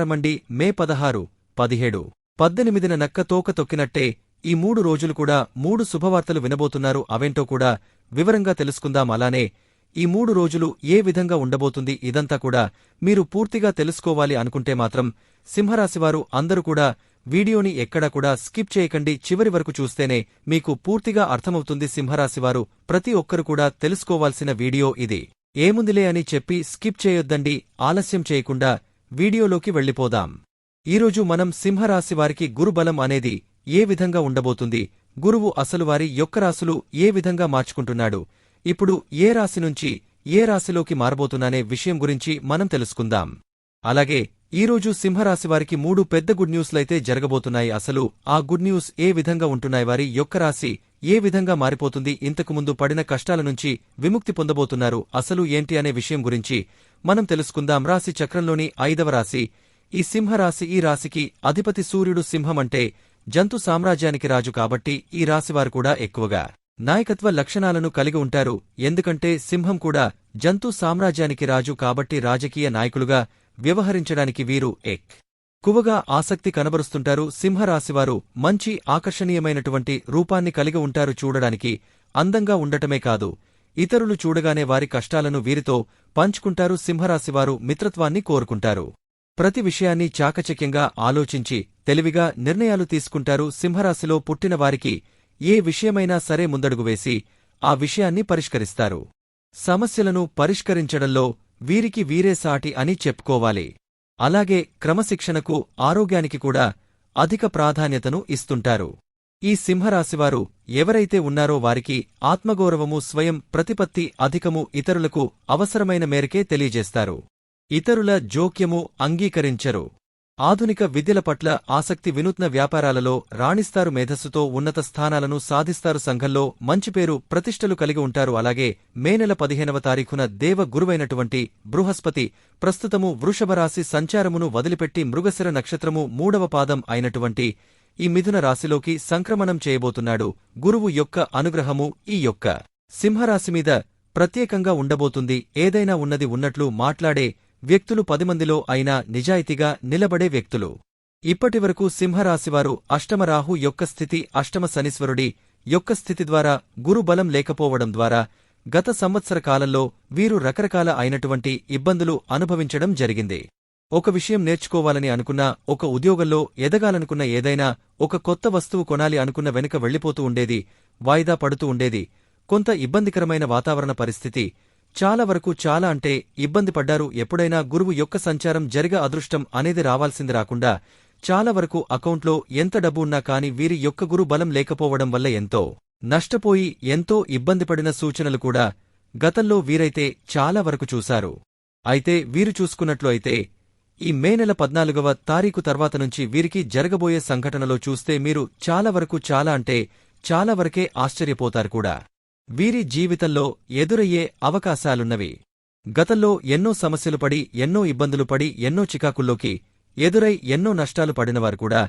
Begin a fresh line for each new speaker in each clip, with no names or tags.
రమండి మే పదహారు పదిహేడు. పద్దెనిమిదిన నక్క తోక తొక్కినట్టే ఈ మూడు రోజులు కూడా మూడు శుభవార్తలు వినబోతున్నారు. అవేంటో కూడా వివరంగా తెలుసుకుందాం. అలానే ఈ మూడు రోజులు ఏ విధంగా ఉండబోతుంది ఇదంతా కూడా మీరు పూర్తిగా తెలుసుకోవాలి అనుకుంటే మాత్రం సింహరాశివారు అందరూ కూడా వీడియోని ఎక్కడా కూడా స్కిప్ చేయకండి. చివరి వరకు చూస్తేనే మీకు పూర్తిగా అర్థమవుతుంది సింహరాశివారు ప్రతి ఒక్కరు కూడా తెలుసుకోవాల్సిన వీడియో ఇది. ఏముందిలే అని చెప్పి స్కిప్ చేయొద్దండి. ఆలస్యం చేయకుండా వీడియోలోకి వెళ్ళిపోదాం. ఈరోజు మనం సింహరాశివారికి గురుబలం అనేది ఏ విధంగా ఉండబోతుంది గురువు అసలు వారి యొక్క రాశులు ఏ విధంగా మార్చుకుంటున్నాడు ఇప్పుడు ఏ రాశి నుంచి ఏ రాశిలోకి మారబోతున్నానే విషయం గురించి మనం తెలుసుకుందాం. అలాగే ఈరోజు సింహరాశివారికి మూడు పెద్ద గుడ్ న్యూస్లైతే జరగబోతున్నాయి అసలు ఆ గుడ్ న్యూస్ ఏ విధంగా ఉంటున్నాయి వారి యొక్క రాశి ఏ విధంగా మారిపోతుంది ఇంతకుముందు పడిన కష్టాల నుంచి విముక్తి పొందబోతున్నారు అసలు ఏంటి అనే విషయం గురించి మనం తెలుసుకుందాం రాశి చక్రంలోని ఐదవ రాశి. ఈ సింహరాశి ఈ రాశికి అధిపతి సూర్యుడు సింహమంటే జంతు సామ్రాజ్యానికి రాజు కాబట్టి ఈ రాశివారు కూడా ఎక్కువగా నాయకత్వ లక్షణాలను కలిగి ఉంటారు. ఎందుకంటే సింహం కూడా జంతు సామ్రాజ్యానికి రాజు కాబట్టి రాజకీయ నాయకులుగా వ్యవహరించడానికి వీరు ఎక్. కువగా ఆసక్తి కనబరుస్తుంటారు. సింహరాశివారు మంచి ఆకర్షణీయమైనటువంటి రూపాన్ని కలిగి ఉంటారు చూడడానికి. అందంగా ఉండటమే కాదు. ఇతరులు చూడగానే వారి కష్టాలను వీరితో పంచుకుంటారు సింహరాశివారు మిత్రత్వాన్ని కోరుకుంటారు. ప్రతి విషయాన్ని చాకచక్యంగా ఆలోచించి తెలివిగా నిర్ణయాలు తీసుకుంటారు సింహరాశిలో పుట్టిన వారికి ఏ విషయమైనా సరే ముందడుగు వేసి ఆ విషయాన్ని పరిష్కరిస్తారు. సమస్యలను పరిష్కరించడంలో వీరికి వీరే సాటి అని చెప్పుకోవాలి. అలాగే క్రమశిక్షణకు ఆరోగ్యానికి కూడా అధిక ప్రాధాన్యతను ఇస్తుంటారు. ఈ సింహరాశివారు ఎవరైతే ఉన్నారో వారికి ఆత్మగౌరవము స్వయం ప్రతిపత్తి అధికము ఇతరులకు అవసరమైన మేరకే తెలియజేస్తారు. ఇతరుల జోక్యము అంగీకరించరు. ఆధునిక విద్యల పట్ల ఆసక్తి వినూత్న వ్యాపారాలలో రాణిస్తారు మేధస్సుతో ఉన్నత స్థానాలను సాధిస్తారు సంఘంలో మంచి పేరు ప్రతిష్టలు కలిగి ఉంటారు. అలాగే మే నెల పదిహేనవ తారీఖున దేవ గురువైనటువంటి బృహస్పతి ప్రస్తుతము వృషభరాశి సంచారమును వదిలిపెట్టి మృగశిర నక్షత్రము మూడవ పాదం అయినటువంటి ఈ మిథున రాశిలోకి సంక్రమణం చేయబోతున్నాడు గురువు యొక్క అనుగ్రహము ఈ యొక్క. సింహరాశి మీద ప్రత్యేకంగా ఉండబోతుంది. ఏదైనా ఉన్నది ఉన్నట్లు మాట్లాడే వ్యక్తులు పదిమందిలో అయినా నిజాయితీగా నిలబడే వ్యక్తులు. ఇప్పటివరకు సింహరాశివారు అష్టమరాహు యొక్క స్థితి అష్టమ శనీశ్వరుడి యొక్క స్థితి ద్వారా గురుబలం లేకపోవడం ద్వారా గత సంవత్సర కాలంలో వీరు రకరకాల అయినటువంటి ఇబ్బందులు అనుభవించడం జరిగింది. ఒక విషయం నేర్చుకోవాలని అనుకున్న ఒక ఉద్యోగంలో ఎదగాలనుకున్న ఏదైనా ఒక కొత్త వస్తువు కొనాలి అనుకున్న వెనుక వెళ్ళిపోతూ ఉండేది వాయిదా పడుతూ ఉండేది. కొంత ఇబ్బందికరమైన వాతావరణ పరిస్థితి. చాలా వరకు చాలా అంటే ఇబ్బంది పడ్డారు ఎప్పుడైనా గురువు యొక్క సంచారం జరిగ అదృష్టం అనేది రావాల్సింది రాకుండా చాలా వరకు అకౌంట్లో ఎంత డబ్బు ఉన్నా కాని వీరి యొక్క గురు బలం లేకపోవడం వల్ల ఎంతో నష్టపోయి ఎంతో ఇబ్బంది పడిన సూచనలు కూడా గతంలో వీరైతే చాలా వరకు చూశారు. అయితే వీరు చూసుకున్నట్లు అయితే ఈ మే నెల పద్నాలుగవ తారీఖు తర్వాత నుంచి వీరికి జరగబోయే సంఘటనలో చూస్తే మీరు చాలా వరకు చాలా అంటే చాలా వరకే ఆశ్చర్యపోతారు కూడా. వీరి జీవితంలో ఎదురయ్యే అవకాశాలున్నవి. గతంలో ఎన్నో సమస్యలు పడి ఎన్నో ఇబ్బందులు పడి ఎన్నో చికాకుల్లోకి ఎదురై ఎన్నో నష్టాలు పడినవారు కూడా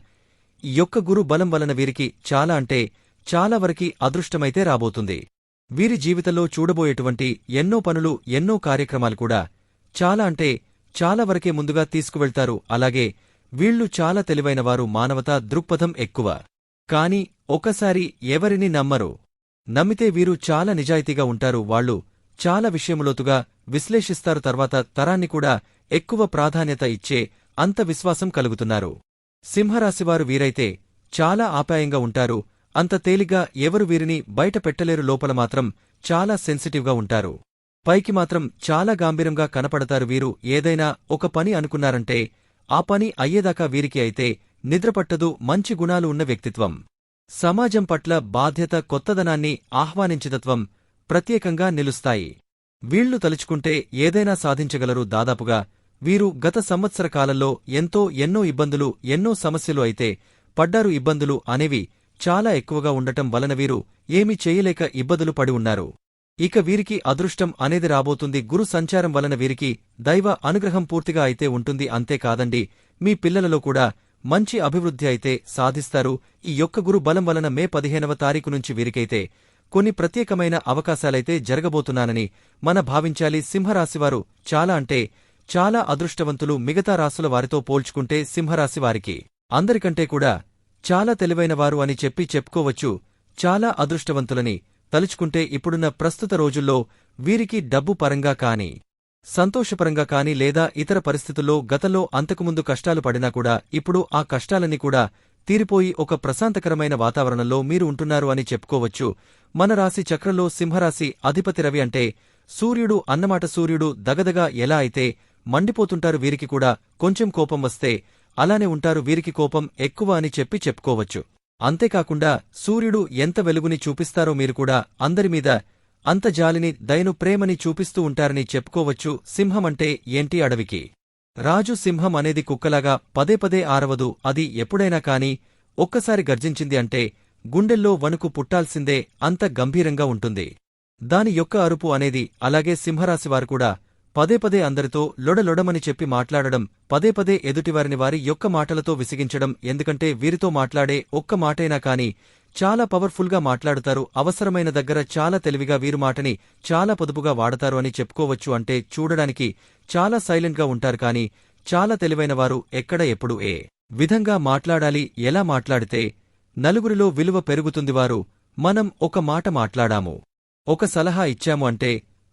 ఈ యొక్క గురు బలం వలన వీరికి చాలా అంటే చాలా వరకి అదృష్టమైతే రాబోతుంది. వీరి జీవితంలో చూడబోయేటువంటి ఎన్నో పనులు ఎన్నో కార్యక్రమాలు కూడా చాలా అంటే చాలా వరకే ముందుగా తీసుకువెళ్తారు. అలాగే వీళ్ళు చాలా తెలివైనవారు మానవతా దృక్పథం ఎక్కువ. కాని ఒకసారి ఎవరిని నమ్మరు? నమ్మితే వీరు చాలా నిజాయితీగా ఉంటారు. వాళ్ళు చాలా విషయములోతుగా విశ్లేషిస్తారు. తర్వాత తరాన్ని కూడా ఎక్కువ ప్రాధాన్యత ఇచ్చే అంత విశ్వాసం కలుగుతున్నారు. సింహరాశివారు వీరైతే చాలా ఆప్యాయంగా ఉంటారు. అంత తేలిగ్గా ఎవరు వీరిని బయట పెట్టలేరు. లోపల మాత్రం చాలా సెన్సిటివ్గా ఉంటారు. పైకి మాత్రం చాలా గాంభీరంగా కనపడతారు వీరు. ఏదైనా ఒక పని అనుకున్నారంటే ఆ పని అయ్యేదాకా వీరికి అయితే నిద్రపట్టదు మంచి గుణాలు ఉన్న వ్యక్తిత్వం. సమాజం పట్ల బాధ్యత కొత్తదనాన్ని ఆహ్వానించదత్వం ప్రత్యేకంగా నిలుస్తాయి. వీళ్ళు తలుచుకుంటే ఏదైనా సాధించగలరు. దాదాపుగా వీరు గత సంవత్సర కాలంలో ఎంతో ఎన్నో ఇబ్బందులు ఎన్నో సమస్యలు అయితే పడ్డారు. ఇబ్బందులు అనేవి చాలా ఎక్కువగా ఉండటం వలన వీరు ఏమీ చేయలేక ఇబ్బందులు పడి ఉన్నారు. ఇక వీరికి అదృష్టం అనేది రాబోతుంది. గురు సంచారం వలన వీరికి దైవ అనుగ్రహం పూర్తిగా అయితే ఉంటుంది. అంతేకాదండి మీ పిల్లలలో కూడా మంచి అభివృద్ధి అయితే సాధిస్తారు. ఈ యొక్క గురు బలం వలన మే పదిహేనవ తారీఖు నుంచి వీరికైతే కొన్ని ప్రత్యేకమైన అవకాశాలైతే జరగబోతున్నానని మన భావించాలి. సింహరాశివారు చాలా అంటే చాలా అదృష్టవంతులు. మిగతా రాసుల వారితో పోల్చుకుంటే సింహరాశి వారికి అందరికంటే కూడా చాలా తెలివైనవారు అని చెప్పి చెప్పుకోవచ్చు. చాలా అదృష్టవంతులని తలుచుకుంటే ఇప్పుడున్న ప్రస్తుత రోజుల్లో వీరికి డబ్బు పరంగా కాని సంతోషపరంగా కాని లేదా ఇతర పరిస్థితుల్లో గతంలో అంతకుముందు కష్టాలు పడినా కూడా ఇప్పుడు ఆ కష్టాలన్నీ కూడా తీరిపోయి ఒక ప్రశాంతకరమైన వాతావరణంలో మీరు ఉంటున్నారు అని చెప్పుకోవచ్చు. మన రాశి చక్రంలో సింహరాశి అధిపతి రవి అంటే సూర్యుడు అన్నమాట సూర్యుడు దగదగా ఎలా అయితే మండిపోతుంటారు వీరికి కూడా కొంచెం కోపం వస్తే అలానే ఉంటారు వీరికి కోపం ఎక్కువ అని చెప్పి చెప్పుకోవచ్చు. అంతేకాకుండా సూర్యుడు ఎంత వెలుగుని చూపిస్తారో మీరు కూడా అందరిమీద అంత జాలిని దయను ప్రేమని చూపిస్తూ ఉంటారని చెప్పుకోవచ్చు సింహమంటే ఏంటి అడవికి? రాజు సింహం అనేది కుక్కలాగా పదే పదే ఆరవదు అది ఎప్పుడైనా కాని ఒక్కసారి గర్జించింది అంటే గుండెల్లో వణుకు పుట్టాల్సిందే అంత గంభీరంగా ఉంటుంది. దాని యొక్క అరుపు అనేది అలాగే సింహరాశివారు కూడా పదే పదే అందరితో లొడలొడమని చెప్పి మాట్లాడడం పదే పదే ఎదుటివారిని వారి యొక్క మాటలతో విసిగించడం ఎందుకంటే వీరితో మాట్లాడే ఒక్క మాటైనా కాని చాలా పవర్ఫుల్గా మాట్లాడుతారు అవసరమైన దగ్గర చాలా తెలివిగా వీరు మాటని చాలా పొదుపుగా వాడతారు అని చెప్పుకోవచ్చు అంటే చూడడానికి చాలా సైలెంట్గా ఉంటారు కాని చాలా తెలివైనవారు ఎక్కడ ఎప్పుడు ఏ విధంగా మాట్లాడాలి ఎలా మాట్లాడితే నలుగురిలో విలువ పెరుగుతుంది వారు మనం ఒక మాట మాట్లాడాము ఒక సలహా ఇచ్చాము అంటే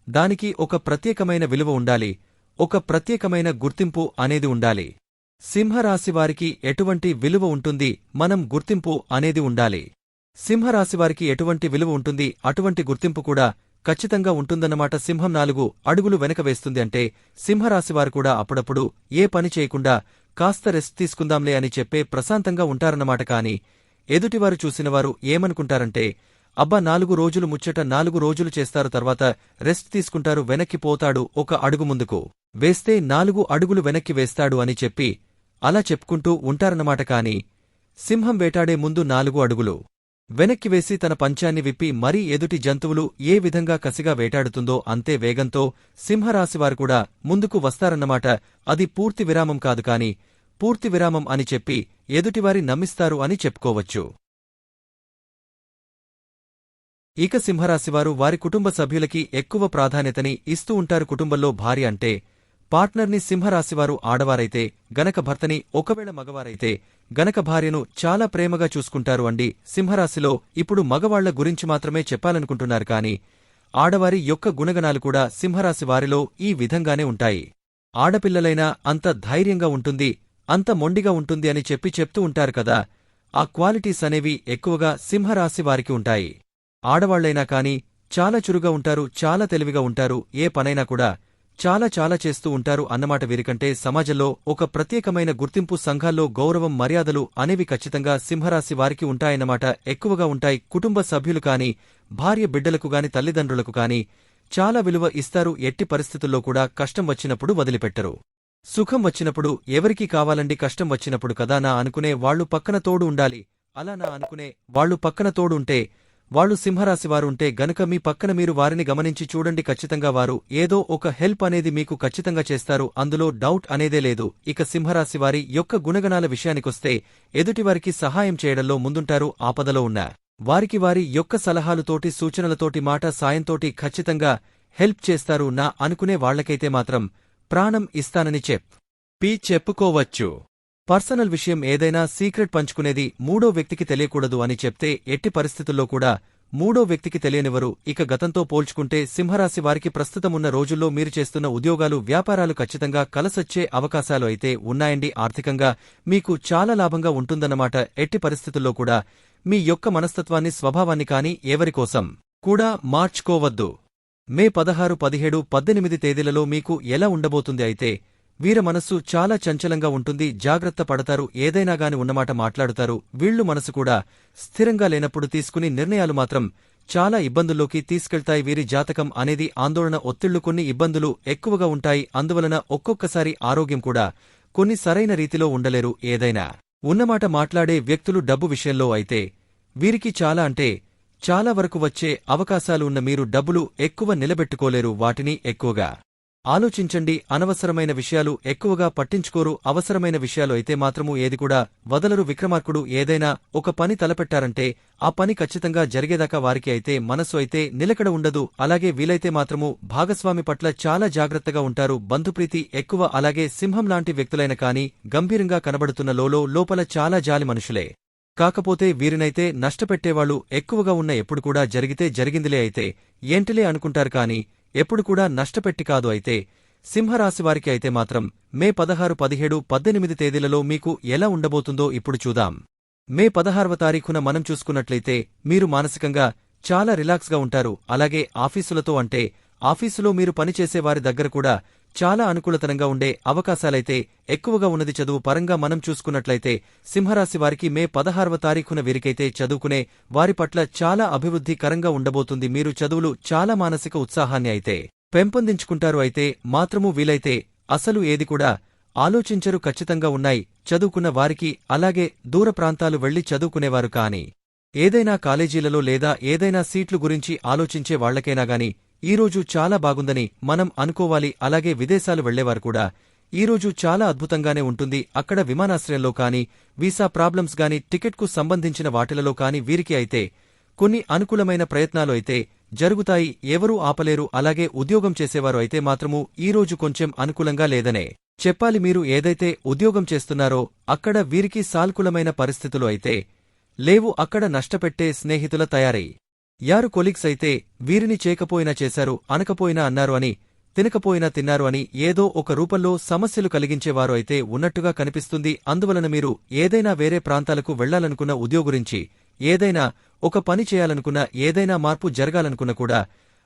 దానికి ఒక ప్రత్యేకమైన విలువ ఉండాలి ఒక ప్రత్యేకమైన గుర్తింపు అనేది ఉండాలి. సింహరాశివారికి ఎటువంటి విలువ ఉంటుంది మనం గుర్తింపు అనేది ఉండాలి. సింహరాశివారికి ఎటువంటి విలువ ఉంటుంది అటువంటి గుర్తింపు కూడా ఖచ్చితంగా ఉంటుందన్నమాట. సింహం నాలుగు అడుగులు వెనక వేస్తుంది అంటే సింహరాశివారు కూడా అప్పుడప్పుడు ఏ పని చేయకుండా కాస్త రెస్ట్ తీసుకుందాంలే అని చెప్పే ప్రశాంతంగా ఉంటారన్నమాట. కాని ఎదుటివారు చూసినవారు ఏమనుకుంటారంటే అబ్బా నాలుగు రోజులు ముచ్చట నాలుగు రోజులు చేస్తారు తర్వాత రెస్ట్ తీసుకుంటారు వెనక్కి పోతాడు ఒక అడుగు ముందుకు. వేస్తే నాలుగు అడుగులు వెనక్కి వేస్తాడు అని చెప్పి అలా చెప్పుకుంటూ ఉంటారన్నమాట కాని సింహం వేటాడే ముందు నాలుగు అడుగులు. వెనక్కి వేసి తన పంచాన్ని విప్పి మరీ ఎదుటి జంతువులు ఏ విధంగా కసిగా వేటాడుతుందో అంతే వేగంతో సింహరాశివారు కూడా ముందుకు వస్తారన్నమాట. అది పూర్తి విరామం కాదు కాని పూర్తి విరామం అని చెప్పి ఎదుటివారి నమ్మిస్తారు అని చెప్పుకోవచ్చు. ఇక సింహరాశివారు వారి కుటుంబ సభ్యులకి ఎక్కువ ప్రాధాన్యతని ఇస్తూ ఉంటారు. కుటుంబంలో భార్య అంటే పార్ట్నర్ని సింహరాశివారు ఆడవారైతే గనక భర్తని ఒకవేళ మగవారైతే గనక భార్యను చాలా ప్రేమగా చూసుకుంటారు అండి. సింహరాశిలో ఇప్పుడు మగవాళ్ళ గురించి మాత్రమే చెప్పాలనుకుంటున్నారు కాని ఆడవారి యొక్క గుణగణాలు కూడా సింహరాశి వారిలో ఈ విధంగానే ఉంటాయి. ఆడపిల్లలైనా అంత ధైర్యంగా ఉంటుంది అంత మొండిగా ఉంటుంది అని చెప్పి చెప్తూ ఉంటారు కదా. ఆ క్వాలిటీస్ అనేవి ఎక్కువగా సింహరాశి వారికి ఉంటాయి. ఆడవాళ్ళైనా కాని చాలా చురుగా ఉంటారు చాలా తెలివిగా ఉంటారు ఏ పనైనా కూడా చాలా చాలా చేస్తూ ఉంటారు అన్నమాట వీరికంటే సమాజంలో ఒక ప్రత్యేకమైన గుర్తింపు సంఘాల్లో గౌరవం మర్యాదలు అనేవి ఖచ్చితంగా సింహరాశి వారికి ఉంటాయన్నమాట. ఎక్కువగా ఉంటాయి కుటుంబ సభ్యులు కాని భార్య బిడ్డలకు గాని తల్లిదండ్రులకు కాని చాలా విలువ ఇస్తారు. ఎట్టి పరిస్థితుల్లో కూడా కష్టం వచ్చినప్పుడు వదిలిపెట్టరు. సుఖం వచ్చినప్పుడు ఎవరికీ కావాలండి కష్టం వచ్చినప్పుడు కదా నా అనుకునే వాళ్ళు పక్కన తోడు ఉండాలి. అలా నా అనుకునే వాళ్ళు పక్కన తోడుంటే వాళ్ళు సింహరాశివారు ఉంటే గనుక మీ పక్కన మీరు వారిని గమనించి చూడండి ఖచ్చితంగా వారు ఏదో ఒక హెల్ప్ అనేది మీకు ఖచ్చితంగా చేస్తారు. అందులో డౌట్ అనేదే లేదు. ఇక సింహరాశివారి యొక్క గుణగణాల విషయానికొస్తే ఎదుటివారికి సహాయం చేయడంలో ముందుంటారు ఆపదలో ఉన్న వారికి వారి యొక్క సలహాలుతోటి సూచనలతోటి మాట సాయంతోటి ఖచ్చితంగా హెల్ప్ చేస్తారు నా అనుకునే వాళ్ళకైతే మాత్రం ప్రాణం ఇస్తానని చెప్. పి చెప్పుకోవచ్చు. పర్సనల్ విషయం ఏదైనా సీక్రెట్ పంచుకునేది మూడో వ్యక్తికి తెలియకూడదు అని చెప్తే ఎట్టి పరిస్థితుల్లో కూడా మూడో వ్యక్తికి తెలియనివరు ఇక గతంతో పోల్చుకుంటే సింహరాశి వారికి ప్రస్తుతమున్న రోజుల్లో మీరు చేస్తున్న ఉద్యోగాలు వ్యాపారాలు ఖచ్చితంగా కలసొచ్చే అవకాశాలు అయితే ఉన్నాయండి. ఆర్థికంగా మీకు చాలా లాభంగా ఉంటుందన్నమాట. ఎట్టి పరిస్థితుల్లో కూడా మీ యొక్క మనస్తత్వాన్ని స్వభావాన్ని కాని ఎవరికోసం కూడా మార్చుకోవద్దు. మే పదహారు పదిహేడు పద్దెనిమిది తేదీలలో మీకు ఎలా ఉండబోతుంది అయితే వీర మనస్సు చాలా చంచలంగా ఉంటుంది జాగ్రత్త పడతారు ఏదైనాగాని ఉన్నమాట మాట్లాడుతారు వీళ్ళు మనసు కూడా స్థిరంగా లేనప్పుడు తీసుకుని నిర్ణయాలు మాత్రం చాలా ఇబ్బందుల్లోకి తీసుకెళ్తాయి. వీరి జాతకం అనేది ఆందోళన ఒత్తిళ్ళు కొన్ని ఇబ్బందులు ఎక్కువగా ఉంటాయి. అందువలన ఒక్కొక్కసారి ఆరోగ్యం కూడా కొన్ని సరైన రీతిలో ఉండలేరు. ఏదైనా ఉన్నమాట మాట్లాడే వ్యక్తులు డబ్బు విషయంలో అయితే వీరికి చాలా అంటే చాలా వరకు వచ్చే అవకాశాలు ఉన్న మీరు డబ్బులు ఎక్కువ నిలబెట్టుకోలేరు. వాటిని ఎక్కువగా ఆలోచించండి అనవసరమైన విషయాలు ఎక్కువగా పట్టించుకోరు. అవసరమైన విషయాలు అయితే మాత్రము ఏది కూడా వదలరు. విక్రమార్కుడు ఏదైనా ఒక పని తలపెట్టారంటే ఆ పని ఖచ్చితంగా జరిగేదాకా వారికి అయితే మనస్సు అయితే నిలకడ ఉండదు. అలాగే వీలైతే మాత్రము భాగస్వామి పట్ల చాలా జాగ్రత్తగా ఉంటారు. బంధుప్రీతి ఎక్కువ. అలాగే సింహం లాంటి వ్యక్తులైన కాని గంభీరంగా కనబడుతున్న లోలో లోపల చాలా జాలి మనుషులే. కాకపోతే వీరినైతే నష్టపెట్టేవాళ్ళు ఎక్కువగా ఉన్న ఎప్పుడు కూడా జరిగితే జరిగిందిలే అయితే ఏంటిలే అనుకుంటారు కాని ఎప్పుడు కూడా నష్టపెట్టి కాదు అయితే సింహరాశివారికి అయితే మాత్రం మే పదహారు పదిహేడు పద్దెనిమిది తేదీలలో మీకు ఎలా ఉండబోతుందో ఇప్పుడు చూదాం మే పదహారవ తారీఖున మనం చూసుకున్నట్లయితే మీరు మానసికంగా చాలా రిలాక్స్గా ఉంటారు. అలాగే ఆఫీసులతో అంటే ఆఫీసులో మీరు పనిచేసేవారి దగ్గర కూడా చాలా అనుకూలతనంగా ఉండే అవకాశాలైతే ఎక్కువగా ఉన్నది చదువు పరంగా మనం చూసుకున్నట్లయితే సింహరాశి వారికి మే పదహారవ తారీఖున వీరికైతే చదువుకునే వారి పట్ల చాలా అభివృద్ధికరంగా ఉండబోతుంది. మీరు చదువులు చాలా మానసిక ఉత్సాహాన్ని అయితే పెంపొందించుకుంటారు అయితే మాత్రము వీలైతే అసలు ఏది కూడా ఆలోచించరు ఖచ్చితంగా ఉన్నాయి. చదువుకున్న వారికి అలాగే దూర ప్రాంతాలు వెళ్ళి చదువుకునేవారు కాని ఏదైనా కాలేజీలలో లేదా ఏదైనా సీట్లు గురించి ఆలోచించే వాళ్ళకైనా గాని ఈరోజు చాలా బాగుందని మనం అనుకోవాలి. అలాగే విదేశాలు వెళ్ళేవారు కూడా. ఈరోజు చాలా అద్భుతంగానే ఉంటుంది. అక్కడ విమానాశ్రయంలో కాని వీసా ప్రాబ్లమ్స్ గాని టికెట్కు సంబంధించిన వాటిలలో కాని వీరికి అయితే కొన్ని అనుకూలమైన ప్రయత్నాలు అయితే జరుగుతాయి. ఎవరూ ఆపలేరు. అలాగే ఉద్యోగం చేసేవారు అయితే మాత్రము ఈరోజు కొంచెం అనుకూలంగా లేదనే చెప్పాలి. మీరు ఏదైతే ఉద్యోగం చేస్తున్నారో అక్కడ వీరికి సాల్కులమైన పరిస్థితులు అయితే లేవు. అక్కడ నష్టపెట్టే స్నేహితుల తయారై. యారు కొలీగ్స్ అయితే వీరిని చేయకపోయినా చేశారు అనకపోయినా అన్నారు అని తినకపోయినా తిన్నారు అని ఏదో ఒక రూపంలో సమస్యలు కలిగించేవారు అయితే ఉన్నట్టుగా కనిపిస్తుంది. అందువలన మీరు ఏదైనా వేరే ప్రాంతాలకు వెళ్ళాలనుకున్న ఉద్యోగురించి ఏదైనా ఒక పని చేయాలనుకున్న ఏదైనా మార్పు జరగాలనుకున్న కూడా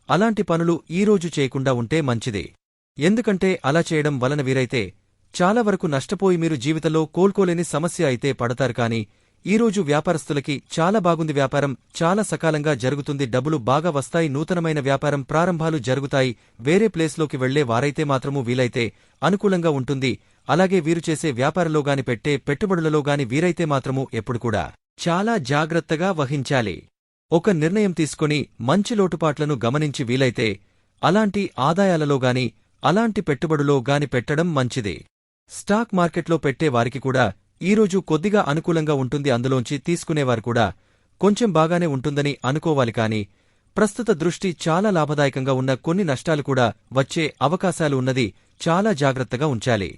అలాంటి పనులు ఈరోజు చేయకుండా ఉంటే మంచిది. ఎందుకంటే అలా చేయడం వలన వీరైతే చాలా వరకు నష్టపోయి మీరు జీవితంలో కోల్కోలేని సమస్య అయితే పడతారు కానీ ఈరోజు వ్యాపారస్తులకి చాలా బాగుంది వ్యాపారం చాలా సకాలంగా జరుగుతుంది డబ్బులు బాగా వస్తాయి నూతనమైన వ్యాపారం ప్రారంభాలు జరుగుతాయి వేరే ప్లేస్లోకి వెళ్ళే వారైతే మాత్రమూ వీలైతే అనుకూలంగా ఉంటుంది. అలాగే వీరు చేసే వ్యాపారంలో గాని పెట్టే పెట్టుబడులలోగాని వీరైతే మాత్రము ఎప్పుడు కూడా చాలా జాగ్రత్తగా వహించాలి. ఒక నిర్ణయం తీసుకుని మంచి లోటుపాట్లను గమనించి వీలైతే అలాంటి ఆదాయాలలో గాని అలాంటి పెట్టుబడులో గాని పెట్టడం మంచిది. స్టాక్ మార్కెట్లో పెట్టే వారికి కూడా ఈరోజు కొద్దిగా అనుకూలంగా ఉంటుంది అందులోంచి తీసుకునేవారు కూడా కొంచెం బాగానే ఉంటుందని అనుకోవాలి కాని ప్రస్తుత దృష్టి చాలా లాభదాయకంగా ఉన్న కొన్ని నష్టాలు కూడా వచ్చే అవకాశాలు ఉన్నది చాలా జాగ్రత్తగా ఉంచాలి.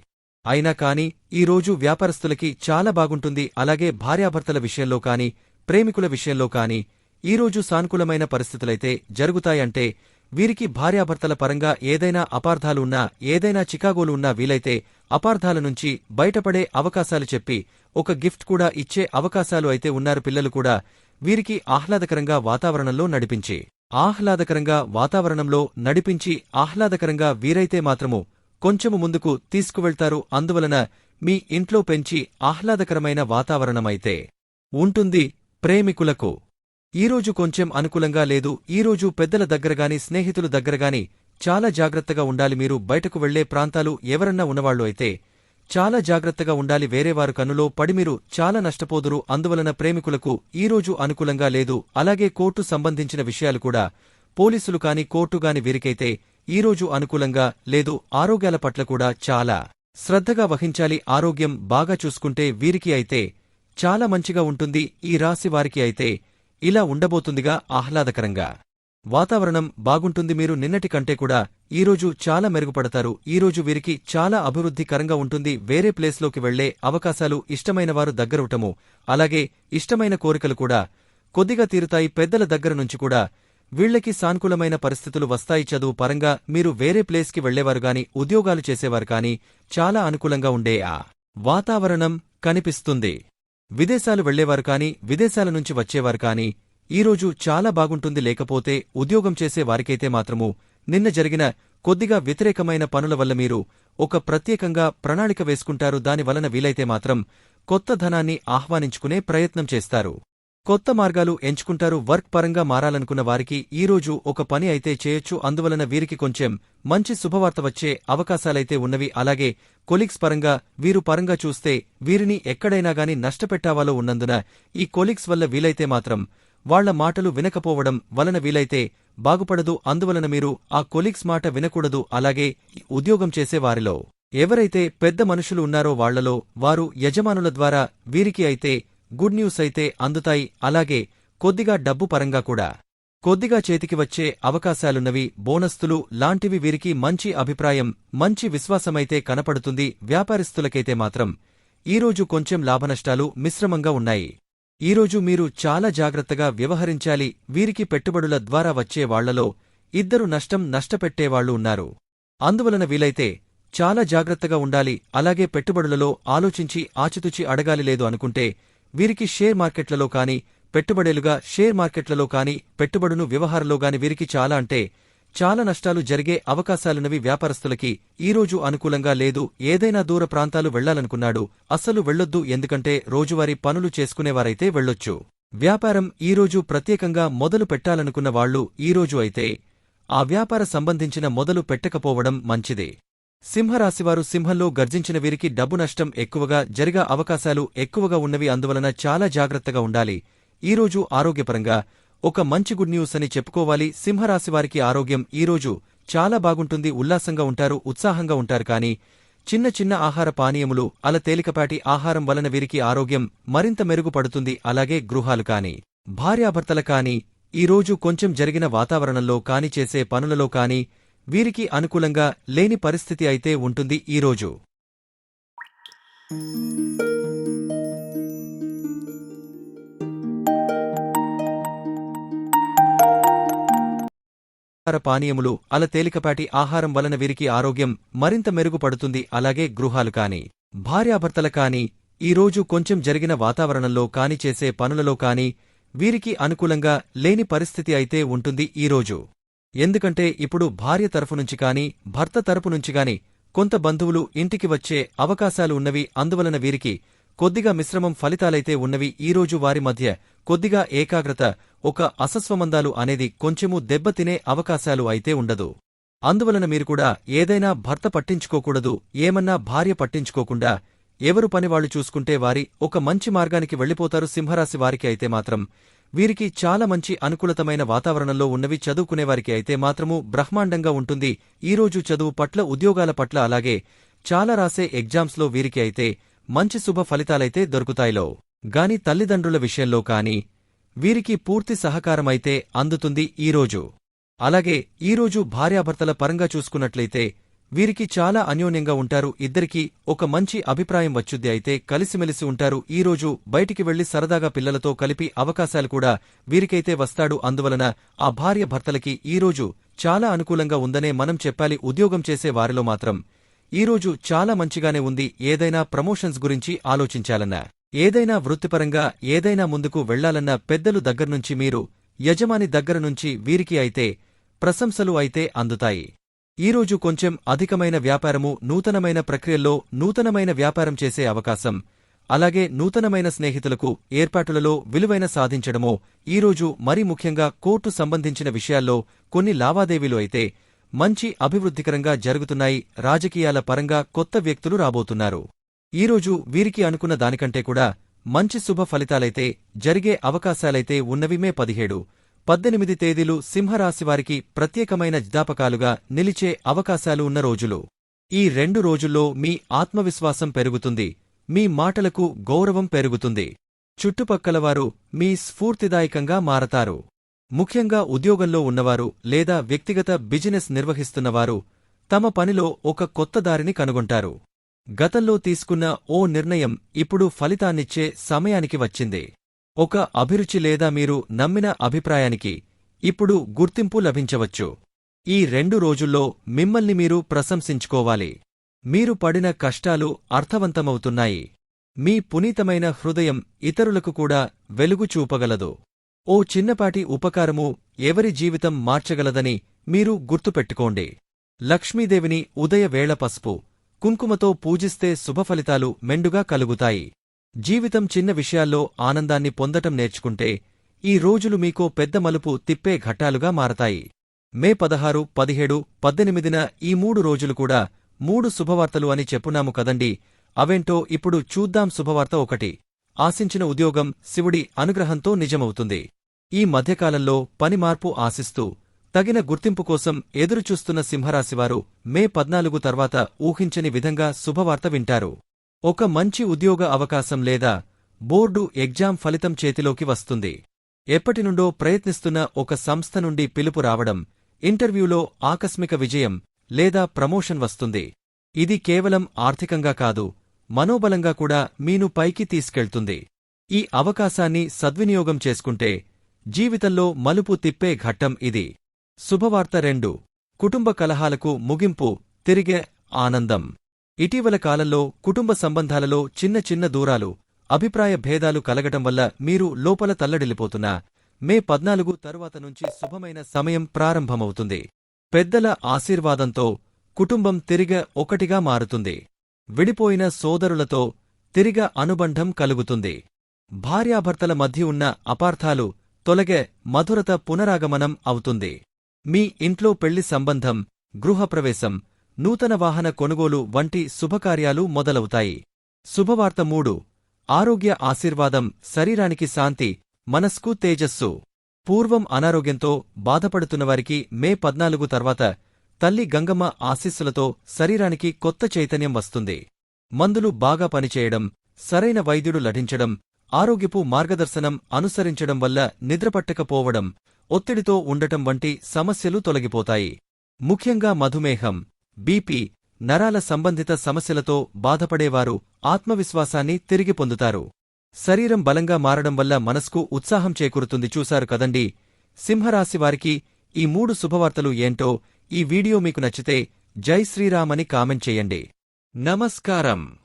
అయినా కాని ఈరోజు వ్యాపారస్తులకి చాలా బాగుంటుంది అలాగే భార్యాభర్తల విషయంలో కాని ప్రేమికుల విషయంలో కాని ఈరోజు సానుకూలమైన పరిస్థితులైతే జరుగుతాయంటే వీరికి భార్యాభర్తల పరంగా ఏదైనా అపార్థాలు ఉన్నా ఏదైనా చికాగోలు ఉన్నా వీలైతే అపార్థాల నుంచి బయటపడే అవకాశాలు చెప్పి ఒక గిఫ్ట్ కూడా ఇచ్చే అవకాశాలు అయితే ఉన్నారు పిల్లలు కూడా వీరికి ఆహ్లాదకరంగా వాతావరణంలో నడిపించి. ఆహ్లాదకరంగా వాతావరణంలో నడిపించి ఆహ్లాదకరంగా వీరైతే మాత్రము కొంచెము ముందుకు తీసుకువెళ్తారు అందువలన మీ ఇంట్లో పెంచి ఆహ్లాదకరమైన వాతావరణమైతే. ఉంటుంది ప్రేమికులకు. ఈరోజు కొంచెం అనుకూలంగా లేదు ఈరోజు పెద్దల దగ్గరగాని స్నేహితులు దగ్గరగాని చాలా జాగ్రత్తగా ఉండాలి మీరు బయటకు వెళ్ళే ప్రాంతాలు ఎవరన్నా ఉన్నవాళ్ళు అయితే. చాలా జాగ్రత్తగా ఉండాలి వేరేవారు కన్నులో పడి మీరు చాలా నష్టపోదురు అందువలన ప్రేమికులకు ఈరోజు అనుకూలంగా లేదు. అలాగే కోర్టు సంబంధించిన విషయాలు కూడా. పోలీసులు కాని కోర్టు గాని వీరికైతే ఈరోజు అనుకూలంగా లేదు ఆరోగ్యాల పట్ల కూడా చాలా శ్రద్ధగా వహించాలి ఆరోగ్యం బాగా చూసుకుంటే వీరికి అయితే చాలా మంచిగా ఉంటుంది ఈ రాశి వారికి అయితే. ఇలా ఉండబోతుందిగా ఆహ్లాదకరంగా. వాతావరణం బాగుంటుంది మీరు నిన్నటి కంటే కూడా ఈరోజు చాలా మెరుగుపడతారు. ఈరోజు వీరికి చాలా అభివృద్ధికరంగా ఉంటుంది. వేరే ప్లేస్లోకి వెళ్ళే అవకాశాలు ఇష్టమైన వారు దగ్గరవటము అలాగే ఇష్టమైన కోరికలు కూడా కొద్దిగా తీరుతాయి. పెద్దల దగ్గర నుంచి కూడా వీళ్ళకి సానుకూలమైన పరిస్థితులు వస్తాయి. చదువు పరంగా మీరు వేరే ప్లేస్కి వెళ్ళేవారు గాని ఉద్యోగాలు చేసేవారు కాని చాలా అనుకూలంగా ఉండే ఆ వాతావరణం కనిపిస్తుంది. విదేశాలు వెళ్ళేవారు కాని విదేశాల నుంచి వచ్చేవారు కాని ఈరోజు చాలా బాగుంటుంది లేకపోతే ఉద్యోగం చేసే వారికైతే మాత్రము నిన్న జరిగిన కొద్దిగా వ్యతిరేకమైన పనుల వల్ల మీరు ఒక ప్రత్యేకంగా ప్రణాళిక వేసుకుంటారు. దాని వలన వీలైతే మాత్రం కొత్త ధనాన్ని ఆహ్వానించుకునే ప్రయత్నం చేస్తారు. కొత్త మార్గాలు ఎంచుకుంటారు. వర్క్ పరంగా మారాలనుకున్న వారికి ఈరోజు ఒక పని అయితే చేయొచ్చు. అందువలన వీరికి కొంచెం మంచి శుభవార్త వచ్చే అవకాశాలైతే ఉన్నవి. అలాగే కొలీగ్స్ పరంగా వీరు పరంగా చూస్తే వీరిని ఎక్కడైనా గాని నష్టపెట్టావాలో ఉన్నందున ఈ కొలీగ్స్ వల్ల వీలైతే మాత్రం వాళ్ళ మాటలు వినకపోవడం వలన వీలైతే బాగుపడదు అందువలన మీరు ఆ కొలీగ్స్ మాట వినకూడదు అలాగే ఉద్యోగం చేసేవారిలో ఎవరైతే పెద్ద మనుషులు ఉన్నారో వాళ్ళలో వారు యజమానుల ద్వారా వీరికి అయితే గుడ్ న్యూస్ అయితే అందుతాయి అలాగే కొద్దిగా డబ్బు పరంగా కూడా. కొద్దిగా చేతికి వచ్చే అవకాశాలున్నవి బోనస్తులు లాంటివి వీరికి మంచి అభిప్రాయం మంచి విశ్వాసమైతే కనపడుతుంది వ్యాపారస్తులకైతే మాత్రం. ఈరోజు కొంచెం లాభనష్టాలు మిశ్రమంగా ఉన్నాయి. ఈరోజు మీరు చాలా జాగ్రత్తగా వ్యవహరించాలి. వీరికి పెట్టుబడుల ద్వారా వచ్చే వాళ్ళలో ఇద్దరు నష్టం నష్టపెట్టేవాళ్ళు ఉన్నారు. అందువలన వీలైతే చాలా జాగ్రత్తగా ఉండాలి. అలాగే పెట్టుబడులలో ఆలోచించి ఆచితుచి అడగాలి లేదు అనుకుంటే వీరికి షేర్ మార్కెట్లలో కాని పెట్టుబడేలుగా షేర్ మార్కెట్లలో కాని పెట్టుబడును వ్యవహారంలో గాని వీరికి చాలా అంటే చాలా నష్టాలు జరిగే అవకాశాలున్నవి వ్యాపారస్తులకి ఈరోజు అనుకూలంగా లేదు ఏదైనా దూర ప్రాంతాలు వెళ్ళాలనుకున్నాడు. అస్సలు వెళ్ళొద్దు ఎందుకంటే రోజువారీ పనులు చేసుకునేవారైతే వెళ్ళొచ్చు. వ్యాపారం ఈరోజు ప్రత్యేకంగా మొదలు పెట్టాలనుకున్న వాళ్ళు ఈరోజు అయితే ఆ వ్యాపార సంబంధించిన మొదలు పెట్టకపోవడం మంచిదే. సింహరాశివారు సింహంలో గర్జించిన వీరికి డబ్బు నష్టం ఎక్కువగా జరిగా అవకాశాలు ఎక్కువగా ఉన్నవి అందువలన చాలా జాగ్రత్తగా ఉండాలి. ఈరోజు ఆరోగ్యపరంగా ఒక మంచి గుడ్ న్యూస్ అని చెప్పుకోవాలి. సింహరాశివారికి ఆరోగ్యం ఈరోజు చాలా బాగుంటుంది. ఉల్లాసంగా ఉంటారు ఉత్సాహంగా ఉంటారు కాని చిన్న చిన్న ఆహార పానీయములు అల తేలికపాటి ఆహారం వలన వీరికి ఆరోగ్యం మరింత మెరుగుపడుతుంది. అలాగే గృహాలు కాని భార్యాభర్తల కాని ఈరోజు కొంచెం జరిగిన వాతావరణంలో కాని చేసే పనులలో కాని వీరికి అనుకూలంగా లేని పరిస్థితి అయితే ఉంటుంది ఈరోజు ఆహార పానీయములు అల తేలికపాటి ఆహారం వలన వీరికి ఆరోగ్యం మరింత మెరుగుపడుతుంది. అలాగే గృహాలు కాని భార్యాభర్తల కాని ఈరోజు కొంచెం జరిగిన వాతావరణంలో కాని చేసే పనులలో కాని వీరికి అనుకూలంగా లేని పరిస్థితి అయితే ఉంటుంది ఈరోజు ఎందుకంటే ఇప్పుడు భార్య తరఫు నుంచి కాని భర్త తరపు నుంచి గాని కొంత బంధువులు ఇంటికి వచ్చే అవకాశాలు ఉన్నవి. అందువలన వీరికి కొద్దిగా మిశ్రమం ఫలితాలైతే ఉన్నవి ఈరోజు వారి మధ్య. కొద్దిగా ఏకాగ్రత ఒక అసస్వమందాలు అనేది కొంచెము దెబ్బతినే అవకాశాలు అయితే ఉండదు. అందువలన మీరు కూడా ఏదైనా భర్త పట్టించుకోకూడదు ఏమన్నా భార్య పట్టించుకోకుండా ఎవరు పనివాళ్ళు చూసుకుంటే వారి ఒక మంచి మార్గానికి వెళ్ళిపోతారు సింహరాశి వారికి అయితే మాత్రం. వీరికి చాలా మంచి అనుకూలతమైన వాతావరణంలో ఉన్నవి చదువుకునేవారికి అయితే మాత్రము బ్రహ్మాండంగా ఉంటుంది. ఈరోజు చదువు పట్ల ఉద్యోగాల పట్ల అలాగే చాలా రాసే ఎగ్జామ్స్లో వీరికి అయితే మంచి శుభ ఫలితాలైతే దొరుకుతాయిలో. గాని తల్లిదండ్రుల విషయంలో కాని వీరికి పూర్తి సహకారమైతే అందుతుంది ఈరోజు అలాగే ఈరోజు భార్యాభర్తల పరంగా చూసుకున్నట్లయితే వీరికి చాలా అన్యోన్యంగా ఉంటారు. ఇద్దరికీ ఒక మంచి అభిప్రాయం వచ్చుద్ది అయితే కలిసిమెలిసి ఉంటారు. ఈరోజు బయటికి వెళ్ళి సరదాగా పిల్లలతో కలిపి అవకాశాలు కూడా వీరికైతే వస్తాడు. అందువలన ఆ భార్య భర్తలకి ఈరోజు చాలా అనుకూలంగా ఉందనే మనం చెప్పాలి. ఉద్యోగం చేసే వారిలో మాత్రం ఈరోజు చాలా మంచిగానే ఉంది. ఏదైనా ప్రమోషన్స్ గురించి ఆలోచించాలన్నా ఏదైనా వృత్తిపరంగా ఏదైనా ముందుకు వెళ్ళాలన్న పెద్దలు దగ్గర్నుంచి మీరు యజమాని దగ్గర నుంచి వీరికి అయితే ప్రశంసలు అయితే అందుతాయి. ఈరోజు కొంచెం అధికమైన వ్యాపారము నూతనమైన ప్రక్రియల్లో నూతనమైన వ్యాపారం చేసే అవకాశం అలాగే నూతనమైన స్నేహితులకు ఏర్పాటులలో విలువైన సాధించడమో ఈరోజు మరీ ముఖ్యంగా కోర్టు సంబంధించిన విషయాల్లో కొన్ని లావాదేవీలు అయితే మంచి అభివృద్ధికరంగా జరుగుతున్నాయి. రాజకీయాల పరంగా కొత్త వ్యక్తులు రాబోతున్నారు. ఈరోజు వీరికి అనుకున్న దానికంటే కూడా మంచి శుభ ఫలితాలైతే జరిగే అవకాశాలైతే ఉన్నవి మే పదిహేడు. పద్దెనిమిది తేదీలు సింహరాశివారికి ప్రత్యేకమైన జ్ఞాపకాలుగా నిలిచే అవకాశాలు ఉన్న రోజులు. ఈ రెండు రోజుల్లో మీ ఆత్మవిశ్వాసం పెరుగుతుంది. మీ మాటలకు గౌరవం పెరుగుతుంది. చుట్టుపక్కలవారు మీ స్ఫూర్తిదాయకంగా మారతారు. ముఖ్యంగా ఉద్యోగంలో ఉన్నవారు లేదా వ్యక్తిగత బిజినెస్ నిర్వహిస్తున్నవారు తమ పనిలో ఒక కొత్త దారిని కనుగొంటారు. గతంలో తీసుకున్న ఓ నిర్ణయం ఇప్పుడు ఫలితాన్నిచ్చే సమయానికి వచ్చింది. ఒక అభిరుచి లేదా మీరు నమ్మిన అభిప్రాయానికి ఇప్పుడు గుర్తింపు లభించవచ్చు. ఈ రెండు రోజుల్లో మిమ్మల్ని మీరు ప్రశంసించుకోవాలి. మీరు పడిన కష్టాలు అర్థవంతమవుతున్నాయి. మీ పునీతమైన హృదయం ఇతరులకు కూడా వెలుగు చూపగలదు. ఓ చిన్నపాటి ఉపకారము ఎవరి జీవితం మార్చగలదని మీరు గుర్తుపెట్టుకోండి. లక్ష్మీదేవిని ఉదయవేళ పసుపు కుంకుమతో పూజిస్తే శుభఫలితాలు మెండుగా కలుగుతాయి. జీవితం చిన్న విషయాల్లో ఆనందాన్ని పొందటం నేర్చుకుంటే ఈ రోజులు మీకో పెద్ద మలుపు తిప్పే ఘట్టాలుగా మారతాయి. మే పదహారు పదిహేడు పద్దెనిమిదిన ఈ మూడు రోజులు కూడా మూడు శుభవార్తలు అని చెప్పున్నాము కదండి అవేంటో ఇప్పుడు చూద్దాం శుభవార్త ఒకటి. ఆశించిన ఉద్యోగం శివుడి అనుగ్రహంతో నిజమవుతుంది. ఈ మధ్యకాలంలో పని మార్పు ఆశిస్తూ తగిన గుర్తింపు కోసం ఎదురుచూస్తున్న సింహరాశివారు మే పద్నాలుగు తర్వాత ఊహించని విధంగా శుభవార్త వింటారు. ఒక మంచి ఉద్యోగ అవకాశం లేదా బోర్డు ఎగ్జామ్ ఫలితం చేతిలోకి వస్తుంది. ఎప్పటినుండో ప్రయత్నిస్తున్న ఒక సంస్థ నుండి పిలుపు రావడం ఇంటర్వ్యూలో ఆకస్మిక విజయం లేదా ప్రమోషన్ వస్తుంది. ఇది కేవలం ఆర్థికంగా కాదు మనోబలంగా కూడా మీను పైకి తీసుకెళ్తుంది. ఈ అవకాశాన్ని సద్వినియోగం చేసుకుంటే జీవితంలో మలుపు తిప్పే ఘట్టం ఇది. శుభవార్త రెండు. కుటుంబ కలహాలకు ముగింపు తిరిగే ఆనందం. ఇటీవల కాలంలో కుటుంబ సంబంధాలలో చిన్న చిన్న దూరాలు అభిప్రాయ భేదాలు కలగటం వల్ల మీరు లోపల తల్లడిల్లిపోతున్నా మే పద్నాలుగు తరువాత నుంచి శుభమైన సమయం ప్రారంభమవుతుంది. పెద్దల ఆశీర్వాదంతో కుటుంబం తిరిగ ఒకటిగా మారుతుంది. విడిపోయిన సోదరులతో తిరిగ అనుబంధం కలుగుతుంది. భార్యాభర్తల మధ్య ఉన్న అపార్థాలు తొలగే మధురత పునరాగమనం అవుతుంది. మీ ఇంట్లో పెళ్ళి సంబంధం గృహప్రవేశం నూతన వాహన కొనుగోలు వంటి శుభకార్యాలు మొదలవుతాయి. శుభవార్త మూడు. ఆరోగ్య ఆశీర్వాదం శరీరానికి శాంతి మనస్కు తేజస్సు. పూర్వం అనారోగ్యంతో బాధపడుతున్నవారికి మే పద్నాలుగు తర్వాత తల్లి గంగమ్మ ఆశీస్సులతో శరీరానికి కొత్త చైతన్యం వస్తుంది. మందులు బాగా పనిచేయడం సరైన వైద్యుడు లభించడం ఆరోగ్యపు మార్గదర్శనం అనుసరించడం వల్ల నిద్రపట్టకపోవడం ఒత్తిడితో ఉండటం వంటి సమస్యలు తొలగిపోతాయి. ముఖ్యంగా మధుమేహం బీపీ నరాల సంబంధిత సమస్యలతో బాధపడేవారు ఆత్మవిశ్వాసాన్ని తిరిగి పొందుతారు. శరీరం బలంగా మారడం వల్ల మనస్కు ఉత్సాహం చేకూరుతుంది చూశారు కదండి. సింహరాశివారికి ఈ మూడు శుభవార్తలు ఏంటో ఈ వీడియో మీకు నచ్చితే జై శ్రీరామ్ అని కామెంట్ చేయండి. నమస్కారం.